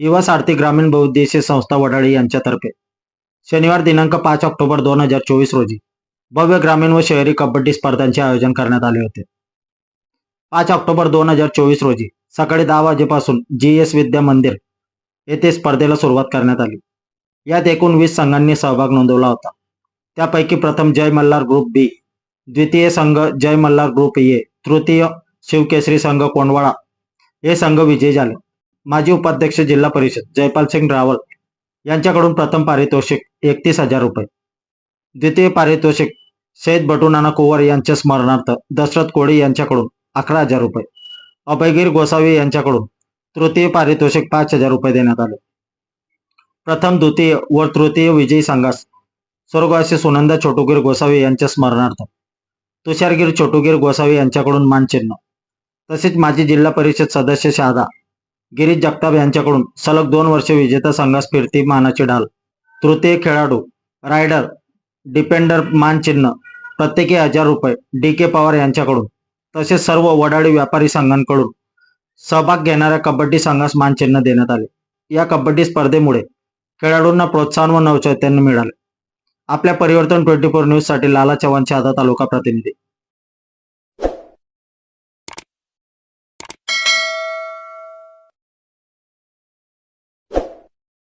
युवा सारथी ग्रामीण बहुउद्देशीय संस्था वडाळी यांच्यातर्फे शनिवार दिनांक पाच ऑक्टोबर दोन हजार चोवीस रोजी भव्य ग्रामीण व शहरी कबड्डी स्पर्धांचे आयोजन करण्यात आले होते. पाच ऑक्टोबर दोन हजार चोवीस रोजी सकाळी दहा वाजेपासून जी एस विद्या मंदिर येथे स्पर्धेला सुरुवात करण्यात आली. यात एकूण वीस संघांनी सहभाग नोंदवला होता. त्यापैकी प्रथम जय मल्हार ग्रुप बी द्वितीय संघ जय मल्हार ग्रुप ए तृतीय शिवकेसरी संघ कोंडवाळा हे संघ विजयी झाले. माजी उपाध्यक्ष जिल्हा परिषद जयपाल सिंग रावल यांच्याकडून प्रथम पारितोषिक एकतीस हजार रुपये. द्वितीय पारितोषिक सैद बटुनाना कुंवर यांच्या स्मरणार्थ दशरथ कोळी यांच्याकडून अकरा हजार रुपये. अभयगीर गोसावी यांच्याकडून तृतीय पारितोषिक पाच हजार रुपये देण्यात आले. प्रथम द्वितीय व तृतीय विजयी संघास स्वर्गवासी सुनंदा छोटुगीर गोसावी यांच्या स्मरणार्थ तुषारगीर छोटुगीर गोसावी यांच्याकडून मानचिन्ह. तसेच माजी जिल्हा परिषद सदस्य शहादा गिरीश जगताप यांच्याकडून सलग दोन वर्ष विजेता संघास फिरती मानाची ढाल. तृतीय खेळाडू रायडर डिपेंडर मानचिन्ह प्रत्येकी हजार रुपये डी के पवार यांच्याकडून. तसेच सर्व वडाळी व्यापारी संघांकडून सहभाग घेणाऱ्या कबड्डी संघास मानचिन्ह देण्यात आले. या कबड्डी स्पर्धेमुळे खेळाडूंना प्रोत्साहन व नवचैतन्य मिळाले. आपल्या परिवर्तन ट्वेंटी फोर न्यूजसाठी लाला चव्हाणच्या हातात तालुका प्रतिनिधी.